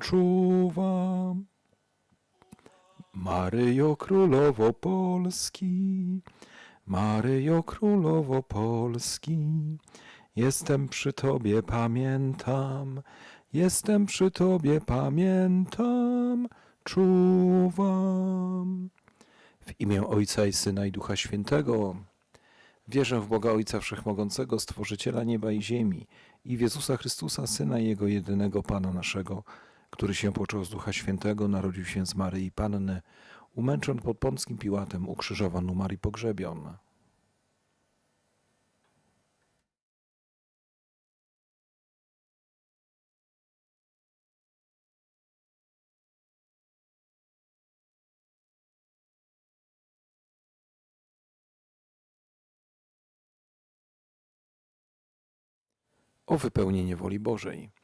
czuwam. Maryjo Królowo Polski, Maryjo Królowo Polski, jestem przy Tobie, pamiętam, jestem przy Tobie, pamiętam, czuwam. W imię Ojca i Syna i Ducha Świętego. Wierzę w Boga Ojca Wszechmogącego, Stworzyciela nieba i ziemi i w Jezusa Chrystusa, Syna Jego jedynego Pana naszego, który się począł z Ducha Świętego, narodził się z Maryi Panny, umęczon pod Pąckim Piłatem, ukrzyżowan, umarł i pogrzebion. O wypełnienie woli Bożej.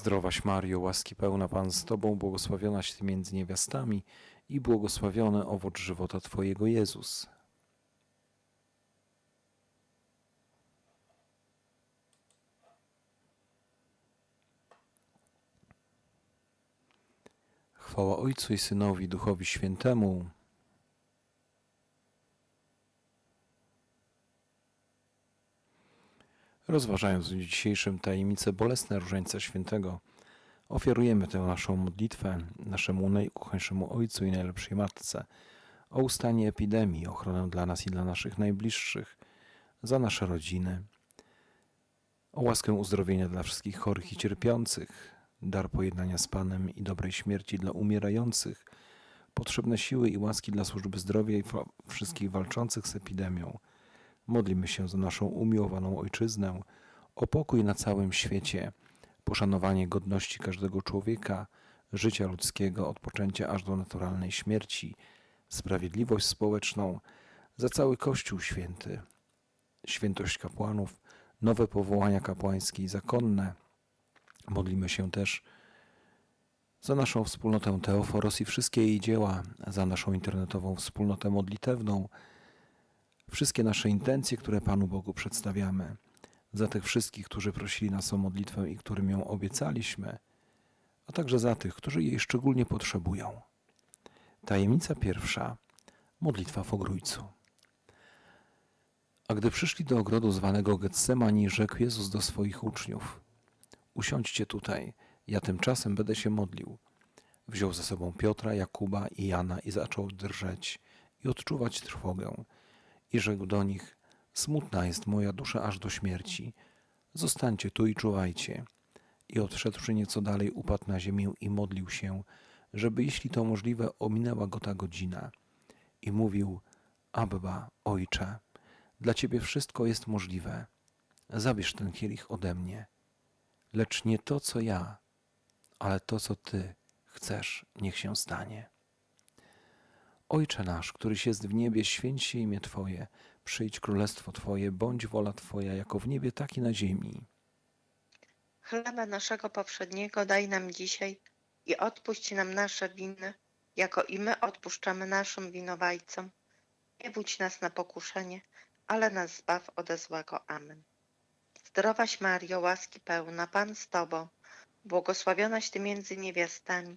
Zdrowaś Mario, łaski pełna Pan z Tobą, błogosławionaś Ty między niewiastami i błogosławiony owoc żywota Twojego Jezus. Chwała Ojcu i Synowi, Duchowi Świętemu. Rozważając w dzisiejszym tajemnicę bolesne Różańca Świętego, ofiarujemy tę naszą modlitwę naszemu najukochańszemu Ojcu i najlepszej Matce o ustanie epidemii, ochronę dla nas i dla naszych najbliższych, za nasze rodziny, o łaskę uzdrowienia dla wszystkich chorych i cierpiących, dar pojednania z Panem i dobrej śmierci dla umierających, potrzebne siły i łaski dla służby zdrowia i wszystkich walczących z epidemią. Modlimy się za naszą umiłowaną Ojczyznę, o pokój na całym świecie, poszanowanie godności każdego człowieka, życia ludzkiego od poczęcia aż do naturalnej śmierci, sprawiedliwość społeczną, za cały Kościół Święty, świętość kapłanów, nowe powołania kapłańskie i zakonne, Modlimy się też za naszą wspólnotę Teoforos i wszystkie jej dzieła, za naszą internetową wspólnotę modlitewną, wszystkie nasze intencje, które Panu Bogu przedstawiamy, za tych wszystkich, którzy prosili nas o modlitwę i którym ją obiecaliśmy, a także za tych, którzy jej szczególnie potrzebują. Tajemnica pierwsza. Modlitwa w ogrójcu. A gdy przyszli do ogrodu zwanego Getsemani, rzekł Jezus do swoich uczniów – Usiądźcie tutaj, ja tymczasem będę się modlił. Wziął ze sobą Piotra, Jakuba i Jana i zaczął drżeć i odczuwać trwogę. I rzekł do nich: Smutna jest moja dusza aż do śmierci. Zostańcie tu i czuwajcie. I odszedłszy nieco dalej, upadł na ziemię i modlił się, żeby jeśli to możliwe, ominęła go ta godzina. I mówił: Abba, ojcze, dla ciebie wszystko jest możliwe. Zabierz ten kielich ode mnie lecz nie to, co ja, ale to, co Ty chcesz, niech się stanie. Ojcze nasz, któryś jest w niebie, święć się imię Twoje, przyjdź królestwo Twoje, bądź wola Twoja, jako w niebie, tak i na ziemi. Chleba naszego powszedniego daj nam dzisiaj i odpuść nam nasze winy, jako i my odpuszczamy naszym winowajcom. Nie budź nas na pokuszenie, ale nas zbaw ode złego. Amen. Zdrowaś Mario, łaski pełna, Pan z Tobą, błogosławionaś Ty między niewiastami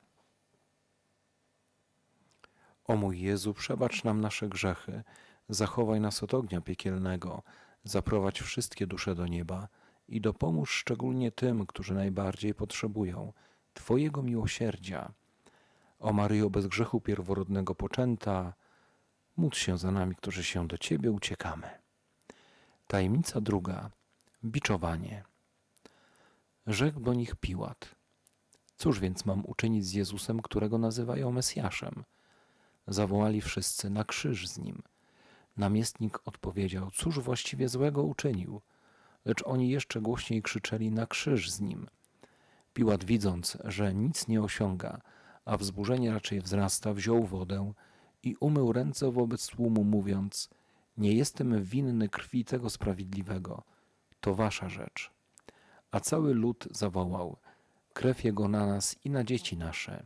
O mój Jezu, przebacz nam nasze grzechy, zachowaj nas od ognia piekielnego, zaprowadź wszystkie dusze do nieba i dopomóż szczególnie tym, którzy najbardziej potrzebują Twojego miłosierdzia. O Maryjo bez grzechu pierworodnego poczęta, módl się za nami, którzy się do Ciebie uciekamy. Tajemnica druga. Biczowanie. Rzekł do nich Piłat. Cóż więc mam uczynić z Jezusem, którego nazywają Mesjaszem? Zawołali wszyscy na krzyż z nim. Namiestnik odpowiedział: Cóż właściwie złego uczynił? Lecz oni jeszcze głośniej krzyczeli na krzyż z nim. Piłat, widząc, że nic nie osiąga, a wzburzenie raczej wzrasta, wziął wodę i umył ręce wobec tłumu, mówiąc: Nie jestem winny krwi tego sprawiedliwego, to wasza rzecz. A cały lud zawołał: Krew jego na nas i na dzieci nasze.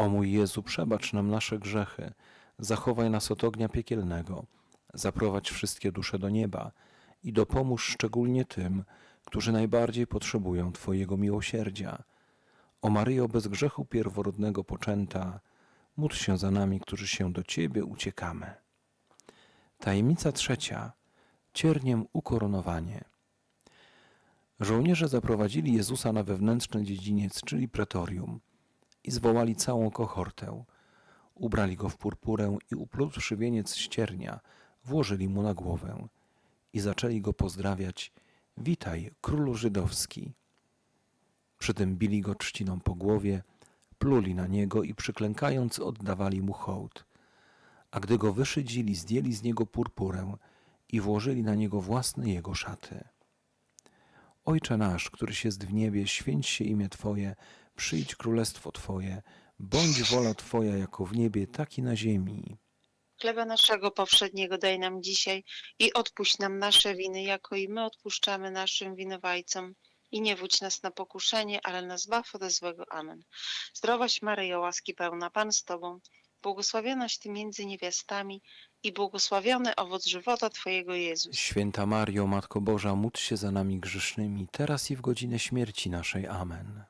O mój Jezu, przebacz nam nasze grzechy, zachowaj nas od ognia piekielnego, zaprowadź wszystkie dusze do nieba i dopomóż szczególnie tym, którzy najbardziej potrzebują Twojego miłosierdzia. O Maryjo bez grzechu pierworodnego poczęta, módl się za nami, którzy się do Ciebie uciekamy. Tajemnica trzecia. Cierniem ukoronowanie. Żołnierze zaprowadzili Jezusa na wewnętrzny dziedziniec, czyli pretorium, i zwołali całą kohortę. Ubrali go w purpurę i uplutwszy wieniec ściernia, włożyli mu na głowę i zaczęli go pozdrawiać: Witaj, królu żydowski. Przy tym bili go trzciną po głowie, pluli na niego i przyklękając oddawali mu hołd. A gdy go wyszydzili, zdjęli z niego purpurę i włożyli na niego własne jego szaty. Ojcze nasz, któryś jest w niebie, święć się imię Twoje, przyjdź królestwo Twoje, bądź wola Twoja jako w niebie, tak i na ziemi. Chleba naszego powszedniego daj nam dzisiaj i odpuść nam nasze winy, jako i my odpuszczamy naszym winowajcom. I nie wódź nas na pokuszenie, ale nas zbaw ode złego. Amen. Zdrowaś Maryjo, łaski pełna, Pan z Tobą, błogosławionaś Ty między niewiastami i błogosławiony owoc żywota Twojego Jezus. Święta Mario, Matko Boża, módl się za nami grzesznymi, teraz i w godzinę śmierci naszej. Amen.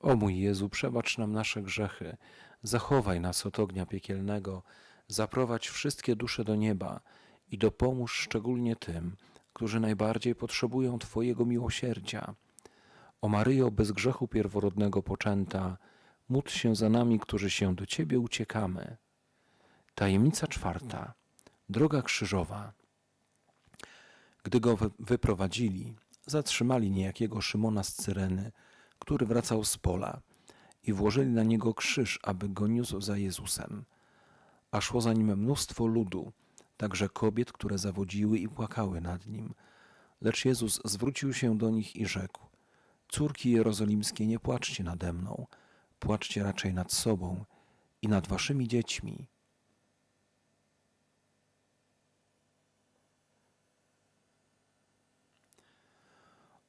O mój Jezu, przebacz nam nasze grzechy, zachowaj nas od ognia piekielnego, zaprowadź wszystkie dusze do nieba i dopomóż szczególnie tym, którzy najbardziej potrzebują Twojego miłosierdzia. O Maryjo, bez grzechu pierworodnego poczęta, módl się za nami, którzy się do Ciebie uciekamy. Tajemnica czwarta. Droga krzyżowa. Gdy go wy- wyprowadzili, zatrzymali niejakiego Szymona z Cyreny, który wracał z pola i włożyli na niego krzyż, aby go niósł za Jezusem. A szło za nim mnóstwo ludu, także kobiet, które zawodziły i płakały nad nim. Lecz Jezus zwrócił się do nich i rzekł: Córki jerozolimskie, nie płaczcie nade mną, płaczcie raczej nad sobą i nad waszymi dziećmi.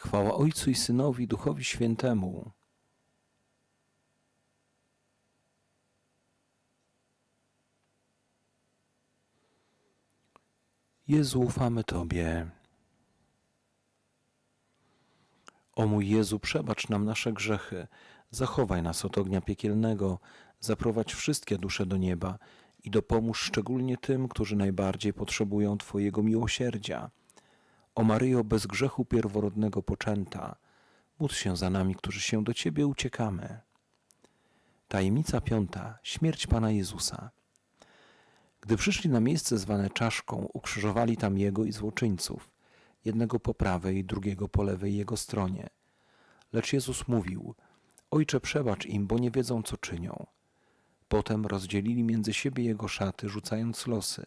Chwała Ojcu i Synowi, Duchowi Świętemu. Jezu, ufamy Tobie. O mój Jezu, przebacz nam nasze grzechy, zachowaj nas od ognia piekielnego, zaprowadź wszystkie dusze do nieba i dopomóż szczególnie tym, którzy najbardziej potrzebują Twojego miłosierdzia. O Maryjo, bez grzechu pierworodnego poczęta, módl się za nami, którzy się do Ciebie uciekamy. Tajemnica piąta. Śmierć Pana Jezusa. Gdy przyszli na miejsce zwane czaszką, ukrzyżowali tam Jego i złoczyńców, jednego po prawej, drugiego po lewej Jego stronie. Lecz Jezus mówił, Ojcze przebacz im, bo nie wiedzą, co czynią. Potem rozdzielili między siebie Jego szaty, rzucając losy.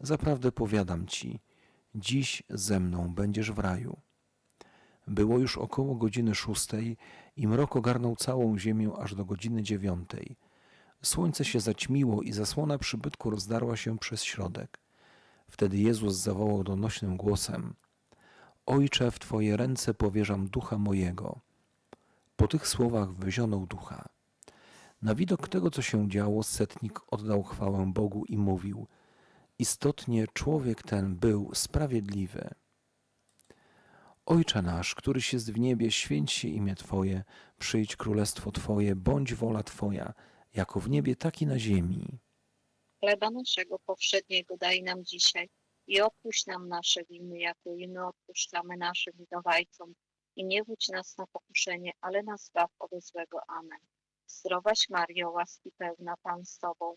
Zaprawdę powiadam ci, dziś ze mną będziesz w raju. Było już około godziny szóstej i mrok ogarnął całą ziemię aż do godziny dziewiątej. Słońce się zaćmiło i zasłona przybytku rozdarła się przez środek. Wtedy Jezus zawołał donośnym głosem: Ojcze, w Twoje ręce powierzam ducha mojego. Po tych słowach wyzionął ducha. Na widok tego, co się działo, setnik oddał chwałę Bogu i mówił: Istotnie człowiek ten był sprawiedliwy. Ojcze nasz, któryś jest w niebie, święć się imię Twoje, przyjdź królestwo Twoje, bądź wola Twoja, jako w niebie, tak i na ziemi. Chleba naszego powszedniego daj nam dzisiaj i odpuść nam nasze winy, jako i my odpuszczamy naszym winowajcom. I nie wódź nas na pokuszenie, ale nas zbaw od złego. Amen. Zdrowaś Mario, łaski pełna Pan z Tobą,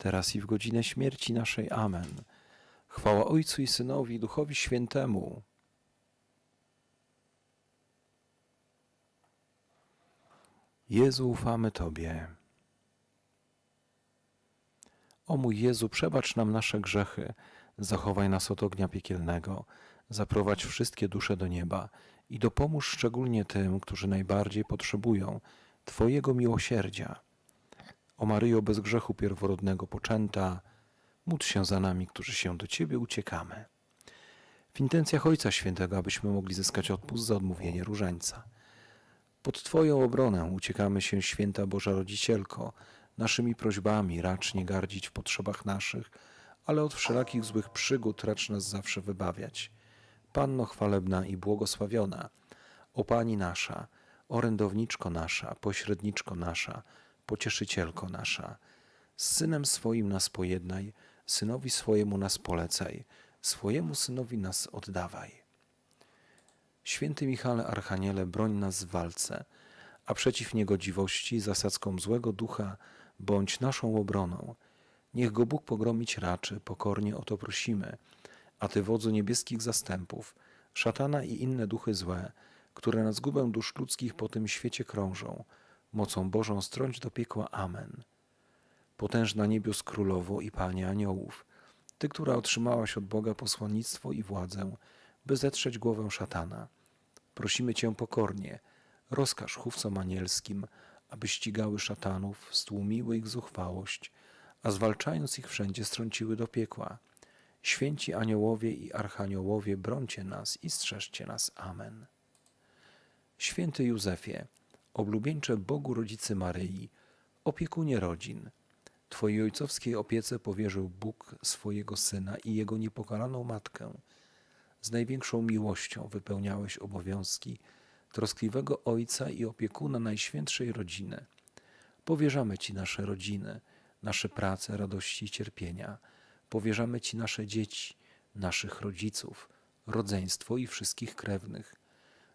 teraz i w godzinę śmierci naszej. Amen. Chwała Ojcu i Synowi i Duchowi Świętemu. Jezu, ufamy Tobie. O mój Jezu, przebacz nam nasze grzechy, zachowaj nas od ognia piekielnego, zaprowadź wszystkie dusze do nieba i dopomóż szczególnie tym, którzy najbardziej potrzebują Twojego miłosierdzia. O Maryjo bez grzechu pierworodnego poczęta, módl się za nami, którzy się do Ciebie uciekamy. W intencjach Ojca Świętego, abyśmy mogli zyskać odpust za odmówienie różańca. Pod Twoją obronę uciekamy się, Święta Boża Rodzicielko, naszymi prośbami racz nie gardzić w potrzebach naszych, ale od wszelakich złych przygód racz nas zawsze wybawiać. Panno chwalebna i błogosławiona, o Pani nasza, orędowniczko nasza, pośredniczko nasza, pocieszycielko nasza, z Synem swoim nas pojednaj, Synowi swojemu nas polecaj, swojemu Synowi nas oddawaj. Święty Michale Archaniele, broń nas w walce, a przeciw niegodziwości, zasadzkom złego ducha, bądź naszą obroną. Niech go Bóg pogromić raczy, pokornie o to prosimy. A Ty, wodzu niebieskich zastępów, szatana i inne duchy złe, które na zgubę dusz ludzkich po tym świecie krążą, mocą Bożą strąć do piekła. Amen. Potężna niebios królowo i Panie aniołów, Ty, która otrzymałaś od Boga posłannictwo i władzę, by zetrzeć głowę szatana. Prosimy Cię pokornie, rozkaż chówcom anielskim, aby ścigały szatanów, stłumiły ich zuchwałość, a zwalczając ich wszędzie strąciły do piekła. Święci aniołowie i archaniołowie, brońcie nas i strzeżcie nas. Amen. Święty Józefie, oblubieńcze Bogu Rodzicy Maryi, opiekunie rodzin, Twojej ojcowskiej opiece powierzył Bóg swojego Syna i Jego niepokalaną Matkę. Z największą miłością wypełniałeś obowiązki troskliwego Ojca i opiekuna Najświętszej Rodziny. Powierzamy Ci nasze rodziny, nasze prace, radości i cierpienia. Powierzamy Ci nasze dzieci, naszych rodziców, rodzeństwo i wszystkich krewnych.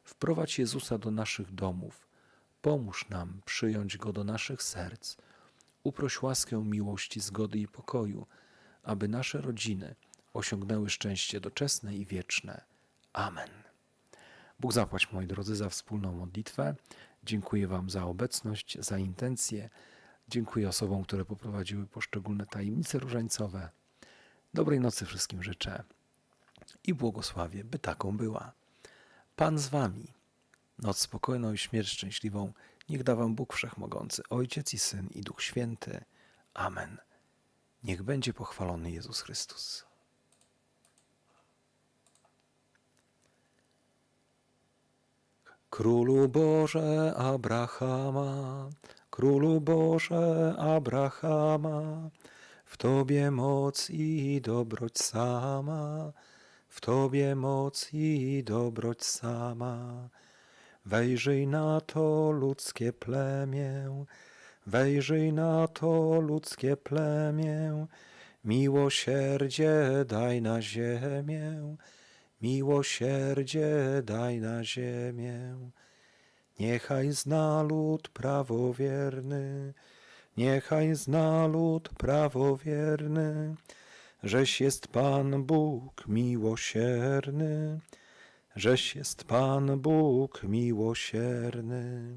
Wprowadź Jezusa do naszych domów. Pomóż nam przyjąć Go do naszych serc. Uproś łaskę miłości, zgody i pokoju, aby nasze rodziny osiągnęły szczęście doczesne i wieczne. Amen. Bóg zapłać, moi drodzy, za wspólną modlitwę. Dziękuję Wam za obecność, za intencje. Dziękuję osobom, które poprowadziły poszczególne tajemnice różańcowe. Dobrej nocy wszystkim życzę i błogosławię, by taką była. Pan z Wami. Noc spokojną i śmierć szczęśliwą niech da Wam Bóg Wszechmogący, Ojciec i Syn i Duch Święty. Amen. Niech będzie pochwalony Jezus Chrystus. Królu Boże Abrahama, Królu Boże Abrahama, w Tobie moc i dobroć sama, w Tobie moc i dobroć sama. Wejrzyj na to ludzkie plemię, wejrzyj na to ludzkie plemię, miłosierdzie daj na ziemię, miłosierdzie daj na ziemię. Niechaj zna lud prawowierny, niechaj zna lud prawowierny, żeś jest Pan Bóg miłosierny, żeś jest Pan Bóg miłosierny.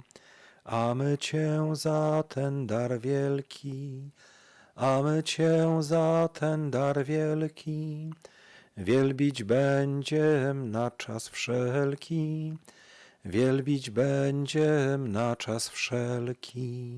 A my Cię za ten dar wielki, a my Cię za ten dar wielki, wielbić będziem na czas wszelki, wielbić będziem na czas wszelki.